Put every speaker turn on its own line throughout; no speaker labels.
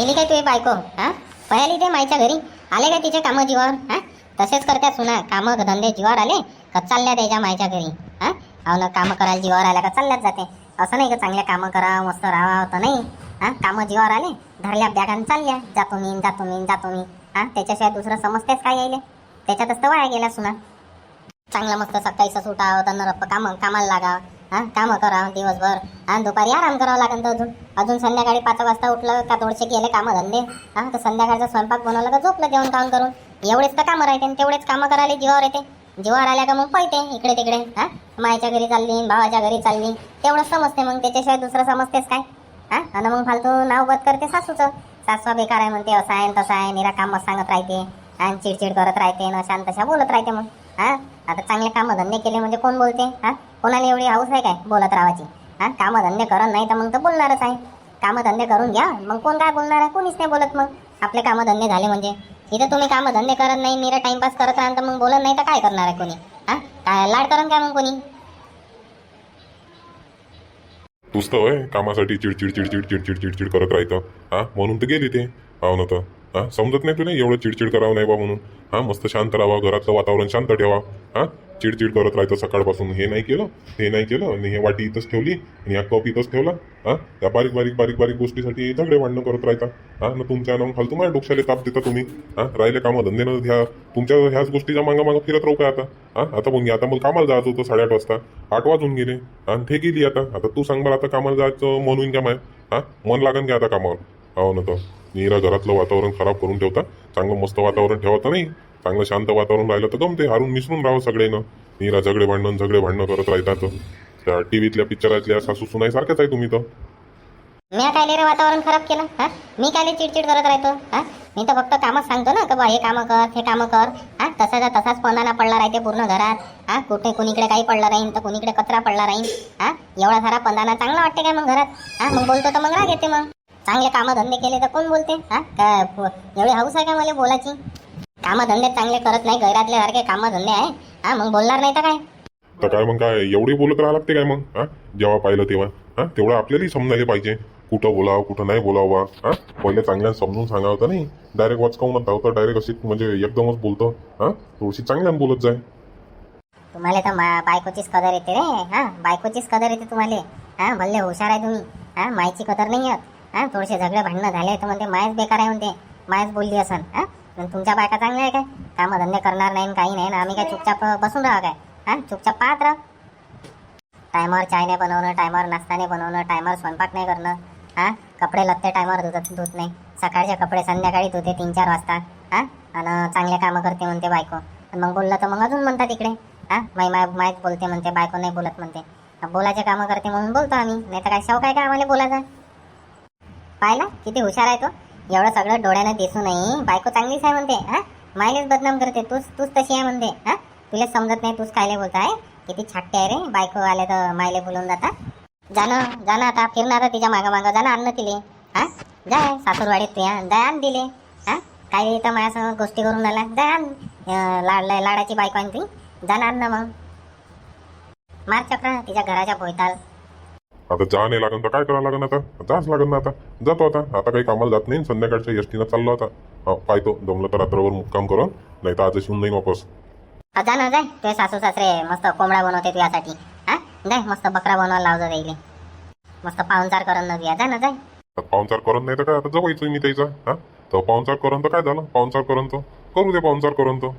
गेली काय तुझी बायको? हा? पळाली ते माईच्या घरी? आले काय तिचे कामं जीवावर? हा? तसेच करत्या सुना. कामं धंदे जीवावर आले का चालल्या त्याच्या माईच्या घरी? हा? अहो ना कामं करायला जीवावर आल्या का चालल्याच जाते. असं नाही का चांगल्या कामं करा मस्त राहावं तर नाही? हा? कामं जीवावर आले धरल्या बॅगानं चालल्या. जातो मी जातो मी जातो मी हा? त्याच्याशिवाय दुसरं समजतेच काय यायले? त्याच्यातच तर वाया गेल्या सुना. चांगलं मस्त सकाळी सुटावं तर रप्प काम कामाला लागावं. हां कामं करा दिवसभर. आणि दुपारी आराम करावा लागेल तर अजून. अजून संध्याकाळी पाच वाजता उठलं का थोडेसे केले कामं धंदे? हां तर संध्याकाळचा स्वयंपाक बनवला का झोपलं जेवण काम करून. एवढेच तर कामं राहते आणि तेवढेच कामं करायला जीवावर येते. जीवावर आल्या का मग पळते इकडे तिकडे. हा मायच्या घरी चालली भावाच्या घरी चालली. तेवढं समजते मग त्याच्याशिवाय दुसरं समजतेच काय? हा आणि मग फालतू नाव बद करते सासूचं. सासवा बेकार आहे म्हणते असं आहे तसं आहे निरा काम सांगत राहते. आणि चिडचिड करत राहते ना शांत तशा बोलत राहते मग. हा? आता चांगले कामधंदे केले म्हणजे कोण बोलते? हा? कोणाला एवढी हाऊस आहे काय बोलत राहायची? हा? कामधंदे करत नाही तर मग तर बोलणारच आहे. कामधंदे करून घ्या. मग कोण काय बोलणार आहे? कोणीच नाही बोलत मग. आपले कामधंदे झाले म्हणजे. इथं तुम्ही कामधंदे करत नाही निरा टाइमपास करत राहाल तर मग बोलत नाही तर काय करणार आहे कोणी? हा? काय लाड करण काय मग कोणी?
तूच तर होय कामासाठी चिडचिड चिडचिड चिडचिड चिडचिड करत राहतं हा? म्हणून तर गेली ते. हो ना तर हा? समजत नाही तुला एवढं चिडचिड करावं नाही बा म्हणून. हा मस्त शांत राहावा घरातलं वातावरण शांत ठेवा. हा चिडचिड करत राहायचं सकाळपासून. हे नाही केलं हे नाही केलं आणि हे वाटी इथंच ठेवली आणि या कप इथंच ठेवला. हां या बारीक बारीक बारीक बारीक गोष्टीसाठी झगडे भांडणं करत राहता. हां ना तुमच्या नाव खालतो माझ्या डोक्याला ताप देता तुम्ही. हा राहिले कामं धंदे न ह्या तुमच्या ह्याच गोष्टीच्या मागं मागं फिरत राहू काय आता? हा आता मग आता मग कामाला जायचं होतं साडेआठ वाजता. आठ वाजून गेले आणि ते गेली आता. आता तू सांग बरं आता कामाला जायचं म्हणून घ्या माय. हा मन लागन घ्या आता कामावर. हो ना तर नीरा घरातलं वातावरण खराब करून ठेवता. चांगलं मस्त वातावरण ठेवता नाही. चांगलं शांत वातावरण राहिलं तर गमते हारून मिसळून राहावं सगळेनं नीरा झगडे भांडण झगडे भांडणं करत राहतात. त्या टीव्हीतल्या पिक्चरातल्या सासू सुनाई सारख्याच आहे तुम्ही तर.
मी काय रे वातावरण खराब केलं? हा? मी काय चिडचिड करत राहतो? हा? मी तर फक्त कामच सांगतो ना का बा हे कामं कर हे कामं कर. हा? तसाचा तसाच पंदाना पडला राहते पूर्ण घरात. हा? कुठे कुणीकडे काही पडला राहीन तर कुणीकडे कचरा पडला राहील हा? एवढा सारा पंधाना चांगला वाटते काय मग घरात? हा? मग बोलतो तर मग राग येते मग. चांगले कामं धंदे केले तर कोण बोलते? हा? काय एवढी हाऊस आहे का मला बोलायची? कामं धंदे चांगले करत नाही घरातले सारखे कामं धंदे आहे. हा मग बोलणार नाही तर काय?
तर काय मग काय एवढी बोलत राहा लागते काय मग? हा? जेव्हा पाहिलं तेव्हा. हा? तेवढं आपल्यालाही समजायला पाहिजे. कुठं बोलावं कुठं नाही बोलावं. हा? पहिले चांगल्यानं समजून सांगावं तर नाही. डायरेक्ट वाचकावून धावतं डायरेक्ट अशी म्हणजे एकदमच बोलतो. हा? थोडीशी चांगल्यानं बोलत जाय.
तुम्हाला तर बायकोचीच कदर येते रे. हा? बायकोचीच कदर येते तुम्हाला. हा? भल्ले हुशार आहे तुम्ही. हा? मायची कदर नाही येत. हा थोडेसे झगडे भांडणं झाले तर म्हणते मायच बेकार आहे म्हणते. मायच बोलली असन हा? तुमच्या बायका चांगल्या आहे काय? कामं धंदे करणार नाही काही नाही ना आम्ही काय चुपचाप बसून राहा काय? हा चुपचाप पाहत राहा. टायमावर चाय नाही बनवणं टायमावर नाश्ता नाही बनवणं टायमावर स्वयंपाक नाही करणं हा? कपडे लत्ते टायमावर धुत धुत नाही. सकाळचे कपडे संध्याकाळी धुते तीन चार वाजता हा? आणि चांगले कामं करते म्हणते बायको. मग बोललं तर मग अजून म्हणतात तिकडे हा? माई माय माहीत बोलते म्हणते बायको नाही बोलत म्हणते. बोलायचे कामं करते म्हणून बोलतो आम्ही नाही तर काय शौक आहे का आम्हाला बोलायचा? पाहिला किती हुशार आहे तो. एवढं सगळं डोळ्यानं दिसू नाही बायको चांगलीच आहे म्हणते हा? मायलेच बदनाम करते तूच तूच तशी आहे म्हणते हा? तुला समजत नाही तूच कायले आहे किती छाटते आहे रे बायको आले तर मायले बोलून जाता जाणं जाणं आता फिरणार तिच्या मागं मागं. जाणं आणणं तिले हा? जाय सासूरवाडीत तुया जाय आण दिले हा? काय इथं माझ्यासंग गोष्टी करून राहिला? जाय आण अं, लाड लाडाची बायको आणि ती. जाणं आण ना मग. मार चक्र तिच्या घराच्या भोयताल
आता जा नाही लागन तर काय करावं लागन आता? जाच लागन ना आता. जातो आता. आता काही कामाला जात नाही. संध्याकाळच्या एसटीनं चाललो आता. हा, पाहतो. जमलं तर रात्रभर मुक्काम करून. नाही तर आज शिवून नाही वापस.
आ, जा ना जाय तुझे सासू सासरे मस्त कोंबडा बनवते तुझ्यासाठी. हा? जाय मस्त बकरा बनवायला लावतो त्याईले मस्त पाहुणचार करून न जा. ना जाय
आता पाहुणचार करून नाही तर काय? आता जवायचं मी त्याचा. हा? तर पाहुणचार करून तर काय झालं? पाहुणचार करून तो. करू दे पाहुणचार करून तो.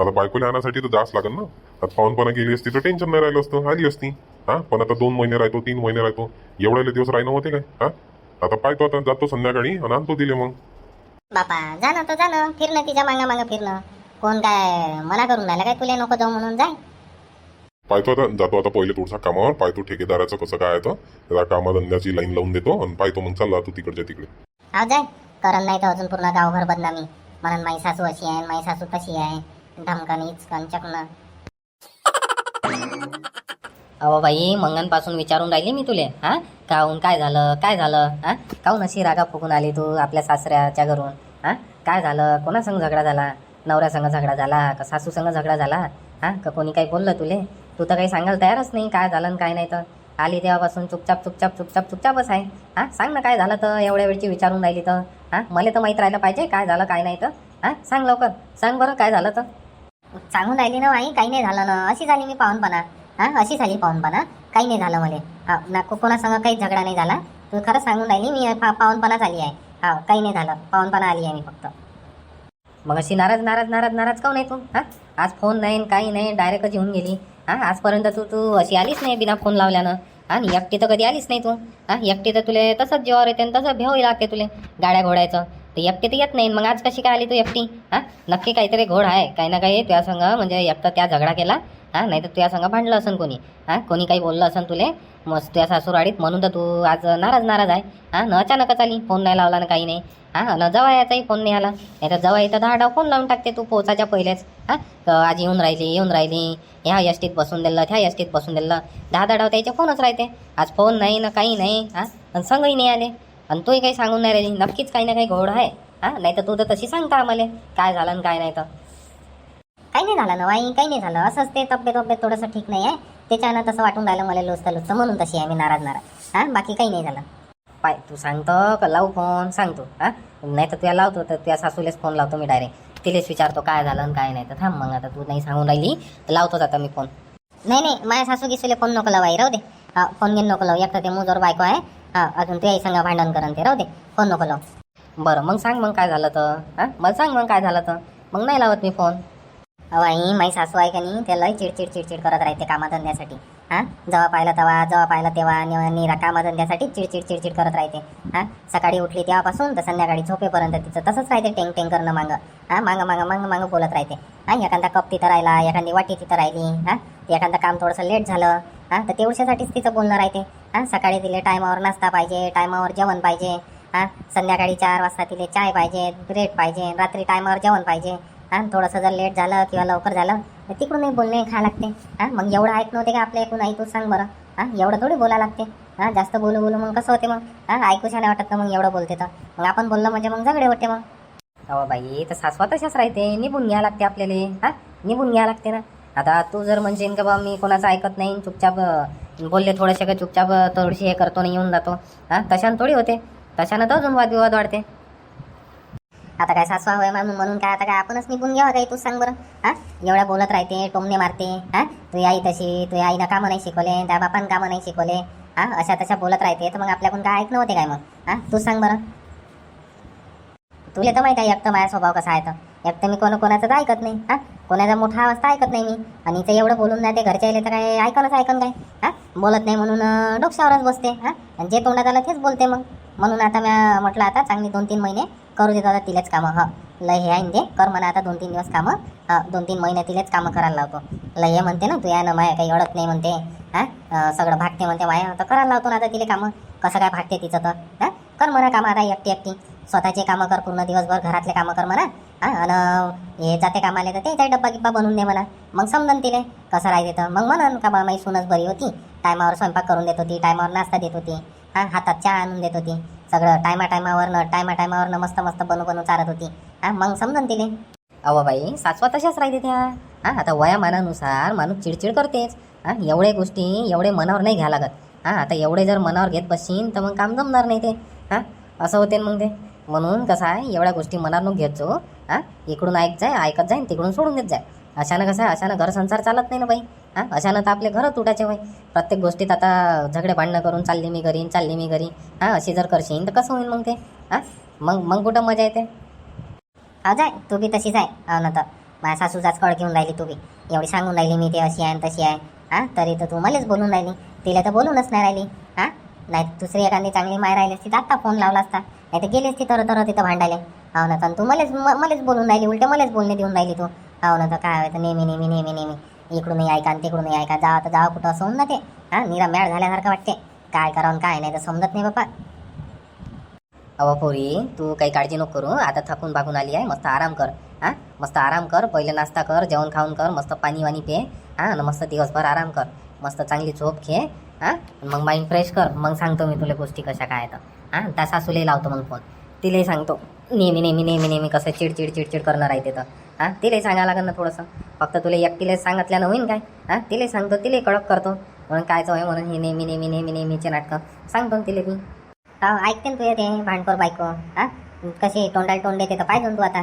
आता बायकोला आणण्यासाठी तर जास्त लागेल ना. आता पाहुणपणा गेली असती तर टेन्शन नाही राहिलं असतं. आली असती. हा? पण आता दोन महिने राहतो तीन महिने राहतो. एवढ्याले दिवस राहिलं होते काय? हा? आता पाहतो आता जातो संध्याकाळी आणि आणतो दिले मग.
बापा जा ना तर जा ना. फिरणं तिच्या मागं मागं फिरणं. कोण काय मना करून राहिला काय? तुला नको जाऊ म्हणून जाय.
पाहतो आता जातो आता पहिले थोडसा कामावर. पाहतो ठेकेदाराचं कसं काय तर त्याला कामाधंद्याची लाईन लावून देतो आणि पाहतो मग चालला तू तिकडच्या तिकडे.
हा जाय. करण नाही तर अजून पूर्ण गावभर बदनामी. म्हणून माई सासू अशी आहे माई सासू तशी आहे. धमकन इचकन
अहो बाई मंगनपासून विचारून राहिली मी तुले हा? काहून काय झालं काय झालं हा? काहून अशी रागा फुकून आली तू आपल्या सासऱ्याच्या घरून हा? काय झालं? कोणासंग झगडा झाला? नवऱ्यासंग झगडा झाला का सासूसंग झगडा झाला? हा? का कोणी काही बोललं तुले? तू तर काही सांगायला तयारच नाही काय झालं आणि काय नाही तर. आली तेव्हापासून चुपचाप चुपचाप चुपचाप चुपचापच आहे हा? सांग ना काय झालं तर एवढ्या वेळची विचारून राहिली तर हा? मला तर माहीत राहिलं पाहिजे काय झालं काय नाही तर. हा? सांग लवकर सांग बरं काय झालं तर.
सांगून राहिली ना आई काही नाही झालं ना. अशी झाली मी पाहुणपणा हा अशी झाली पाहुणपणा काही नाही झालं मला. हा ना कोणासंग काही झगडा नाही झाला. तू खरं सांगून राहिली मी पा झाली आहे. हा काही नाही झालं. पाहुणपणा आली आहे मी फक्त.
मग अशी नाराज नाराज नाराज नाराज काऊन आहे तू? हा? आज फोन नाही काही नाही डायरेक्टच येऊन गेली. हा आजपर्यंत तू तू अशी आलीच नाही बिना फोन लावल्यानं. आणि एकटी तर कधी आलीच नाही तू. हा एकटी तर तुले तसंच जेव्हा येते आणि तसं भेव लागते तुले. गाड्या घोड्याचं. तर एकटी तर येत नाही. मग आज कशी काय आली तू एकटी? हा? नक्की काहीतरी घोड आहे. काही ना काही तुझ्या संग म्हणजे एकटा त्या झगडा केला. हा? नाही तर तुझ्या संघ भांडलं असन कोणी. हा? कोणी काही बोललं असन तुले? मस्त तुझ्या सासूराडीत म्हणून तर तू आज नाराज नाराज आहे. हा? न अचानकच आली. फोन नाही लावला ना काही नाही. हा? न जवळ याचाही फोन नाही आला. नाही तर जवळ येतं दहा डाव फोन लावून टाकते तू पोचायच्या पहिलेच. हा? आज येऊन राहिली येऊन राहिली. ह्या यष्टीत बसून दिलं त्या यष्टीत बसून दिलं. दहा दहा डाव त्याचे फोनच राहते. आज फोन नाही ना काही नाही. हा? आणि संगही नाही आले. आणि तूही काही सांगून नाही राहिली. नक्कीच काही ना काही घोड आहे. हा? नाही तर तू तर तशी सांगता आम्हाला. काय झालं आणि काय नाही तर.
काही नाही झालं ना आई काही नाही झालं. असंच ते तब्येत तब्येत थोडंसं ठीक नाही आहे. त्याच्यानं तसं वाटून राहिलं मला लुचतं लुचतं. म्हणून तशी आहे मी नाराज नाराज. हा? बाकी काही नाही झालं.
पाय तू सांगतो का? लावू फोन सांगतो. हा? नाही तर तुला लावतो तर तुझ्या सासूलेच फोन लावतो मी डायरेक्ट तिलेच विचारतो काय झालं आणि काय नाही तर. थांब मग आता तू नाही सांगून राहिली तर लावतोच आता मी फोन.
नाही नाही. माझ्या सासू गिसूले फोन नको लावाई राहू दे. हा फोन घेऊन नको लावू. एकटा ते मुजोर बायको आहे. हा अजून ते संग भांडण करण ते राहू दे. फोन नको लावू.
बरं मग सांग मग काय झालं तर. हा मला सांग मग काय झालं तर. मग नाही लावत मी फोन.
अहो आई सासू आहे का नाही ते लय चिडचिड चिडचिड करत राहते कामाधंद्यासाठी हा जेव्हा पाहिलं तेव्हा जेव्हा पाहिलं तेव्हा निरा कामाधंद्यासाठी चिडचिड चिडचिड करत राहते. हा सकाळी उठली तेव्हापासून तर संध्याकाळी झोपेपर्यंत तिचं तसंच राहते टेंग टेंग करणं मागं. हा मागं मागं मागं मागं बोलत राहते. हा एखादा कप तिथं राहिला एखादी वाटी तिथं राहिली हा एखादं काम थोडंसं लेट झालं हा तर तेवढ्यासाठीच तिचं बोलणं राहते. हा सकाळी तिले टायमावर नाश्ता पाहिजे टायमावर जेवण पाहिजे हा संध्याकाळी चार वाजता तिले चाय पाहिजे ब्रेड पाहिजे रात्री टायमावर जेवण पाहिजे. हा थोडंसं जर लेट झालं किंवा लवकर झालं तर तिकडूनही बोलणे खा लागते. हा मग एवढं ऐक नव्हते का आपल्या ऐकून आई तू सांग बरं. हा एवढं थोडी बोला लागते. हा जास्त बोलू बोलू मग कसं होते मग? हा ऐकू छान वाटत का मग एवढं बोलते तर? मग आपण बोललं म्हणजे मग झगडे होते मग.
अहो बाई तर सासवा तशाच राहते. निभून घ्या लागते आपल्याला. हा निभून घ्या लागते ना. आता तू जर म्हणशील का बा मी कोणाचं ऐकत नाही चुपचाप बोलले थोडेसे का चुपचाप थोडीशी हे करतो नाही येऊन जातो. हा तशानं थोडी होते. तशानं तर अजून वादविवाद वाढते.
आता काय सासवा होय म्हणून म्हणून काय आता काय आपणच निघून घ्यावं काही तूच सांग बरं. हा एवढ्या बोलत राहते टोमणे मारते. हा तुझी आई तशी तुझ्या आईनं कामं नाही शिकवले त्या बापानं कामं नाही शिकवले? हा अशा तशा बोलत राहते. तर मग आपल्याकडून काय ऐकणं होते काय मग? हा तू सांग बरं. तुला तर माहिती आहे एकटं माझा स्वभाव कसा आहे तर. एकटं मी कोणा कोणाचं तर ऐकत नाही. हा कोणाचा मोठा आवाज तर ऐकत नाही मी. आणि ते एवढं बोलून जाते घरच्या येले तर काय ऐकणच ऐकन काय? हा बोलत नाही म्हणून डोक्यावरच बसते हा? आणि जे तोंडात आलं तेच बोलते मग. म्हणून आता मी म्हटलं आता चांगली दोन तीन महिने करू देत आता तिलेच कामं हां. लय हे आहे ते कर म्हणा आता दोन तीन दिवस कामं दोन तीन महिने तिलेच कामं करायला लावतो. लय हे म्हणते ना तू या ना माया काही अडत नाही म्हणते हा? सगळं भागते म्हणते माया तर करायला लावतो ना आता तिले कामं. कसं काय भागते तिचं तर हां? कर म्हणा कामं आता एकटी एकटी. स्वतःचे कामं कर पूर्ण दिवसभर घरातले कामं कर म्हणा. हा आणि हे जाते कामाले तर ते डब्बा गिब्बा बनवून दे म्हणा. मग समजन तिले कसं राहते तर. मग म्हणन का बा माई सूनच बरी होती. टायमावर स्वयंपाक करून देत होती टायमावर नाश्ता देत होती. हा हातात चहा आणून देत होती. सगळं टायमा टायमावरनं टायमा टायमावरनं मस्त मस्त बनू बनू चालत होती. हा मग समजन तिले.
अहो बाई सासवा तशाच राहते त्या. हा आता वयामानानुसार माणूस चिडचिड करतेच. हा एवढे गोष्टी एवढे मनावर नाही घ्या लागत. हा आता एवढे जर मनावर घेत बसशील तर मग काम जमणार नाही ते. हा असं होते मग ते. म्हणून कसं आहे एवढ्या गोष्टी मनावर नको घेत जो हा? इकडून ऐक जाय ऐकत जाय तिकडून सोडून देत जाय. अशानं कसं आहे अशानं घर संसार चालत नाही ना बाई. हां? अशानं तर आपले घरं तुटायचे होय. प्रत्येक गोष्टीत आता झगडे भांडणं करून चालली मी घरी चालली मी घरी. हां? अशी जर करशील तर कसं होईल मग ते? हां? मग मग कुठं मजा येते?
हा जाय. तू बी तशीच आहे हो ना तर माझ्या सासूचाच कळ घेऊन राहिली तू बी. एवढी सांगून राहिली मी ते अशी आहे आणि तशी आहे. हां? तरी तर तू मलाच बोलून राहिली. तिला तर बोलूनच नाही राहिली. हां? नाही दुसरी एखादी चांगली माय राहिली असती तर आत्ता फोन लावला असता. नाही तर गेली असती तर तर तिथं भांडायला. हो ना तर तू मलाच मलाच बोलून राहिली उलट मलाच बोलणे देऊन राहिली तू. हो ना तर काय व्हायचं नेहमी नेहमी नेहमी नेहमी. इकडून नाही ऐका आणि तिकडून नाही ऐका. जावं तर जावं कुठं असं होऊन ना ते हा निरा मॅड झाल्यासारखं वाटते. काय करावं काय नाही तर समजत नाही बाप्पा
अहो पोरी तू काही काळजी नको करू आता थकून भागून आली आहे. मस्त आराम कर हा. मस्त आराम कर पहिले नाश्ता कर जेवण खाऊन कर मस्त पाणी वाणी पे हा. आणि मस्त दिवसभर आराम कर. मस्त चांगली झोप घे हा. मग माइंड फ्रेश कर. मग सांगतो मी तुला गोष्टी कशा काय तर हा. त्या सासूलाही लावतो मग फोन तिलाही सांगतो. नेहमी नेहमी नेहमी नेहमी कसं चिडचिड चिडचिड करणार आहे तिथं हा तिलाही सांगायला लागेल ना थोडंसं. फक्त तुला एकटीला सांगितल्यानं होईन काय? हा तिलाही सांगतो तिलाही कडक करतो. म्हणून कायचं आहे म्हणून हे नेहमी नेहमी नेहमी नेहमीचे नाटकं सांगतो ना तिले मी.
हो ऐकते ना तू ते भांडखोर बायको. हा कशी तोंडाला तोंड देते तर पाहिजे तू आता.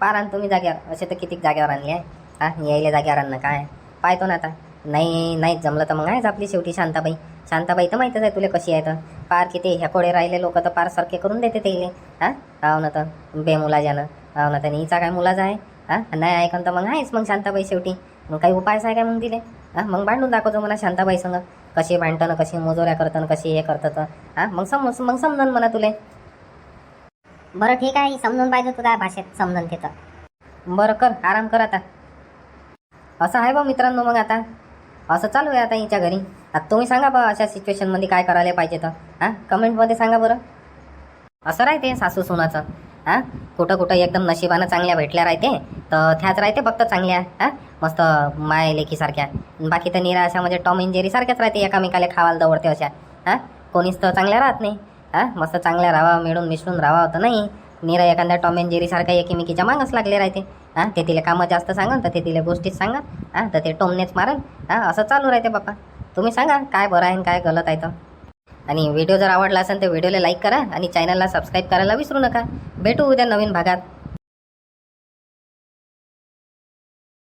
पार आण तुम्ही जाग्यावर असे तर किती जाग्यावर आणले आहे. हा यायले जाग्यावर आणणं काय? पाहतो ना आता. नाही नाही जमलं तर मग आहेच आपली शेवटी शांताबाई. शांताबाई तर माहीतच आहे तुला कशी आहे तर. पार किती? ह्या कोडे राहिले लोक तर पार सारखे करून देते ते हा? हाव ना तर. बेमुलाजानं हाव ना तर. हिचा काय मुलाचा आहे? हा? नाही ऐकन तर मग आहेच मग शांताबाई शेवटी. मग काही उपायच आहे काय मग दिले हा? मग भांडून दाखवतो म्हणा शांताबाई संग. कशी भांडतं ना कशी मोजोऱ्या करतं कशी हे करतं हा? मग समज मग समजन म्हणा तुले.
बरं ठीक आहे समजून पाहिजे तुझ्या भाषेत समजून तिथं.
बरं कर आराम कर आता. असं आहे बा मित्रांनो मग आता. असं चालू आहे आता हिच्या घरी. आता तुम्ही सांगा बा अशा सिच्युएशनमध्ये काय करायला पाहिजे तर. हां? कमेंटमध्ये सांगा बरं. असं राहते सासू सुनाचं. हां? कुठं कुठं एकदम नशिबानं चांगल्या भेटल्या राहते. तर त्याच राहते फक्त चांगल्या. हां? मस्त माय लेखीसारख्या बाकी तर निरा अशा म्हणजे टॉम इंजेरीसारख्याच राहते एकामेकाला खावायला दवडते अशा. हां? कोणीच तर चांगल्या राहत नाही. हां? मस्त चांगल्या राहावा मिळून मिसळून राहावा होतं नाही. निरा एखाद्या टॉम अँड जेरी सारखा एकीमेकीच्या मागच लागले राहते. हां ते तिला कामं जास्त सांगा तर ते तिला गोष्टीच सांगा हां तर ते टोमनेच मारल हां असं चालू राहते बाप्पा. तुम्ही सांगा काय बरं आहे आणि काय गलत आहे तर. आणि व्हिडिओ जर आवडला असेल तर व्हिडिओला लाईक करा आणि चॅनलला सबस्क्राईब करायला विसरू नका. भेटू उद्या नवीन भागात.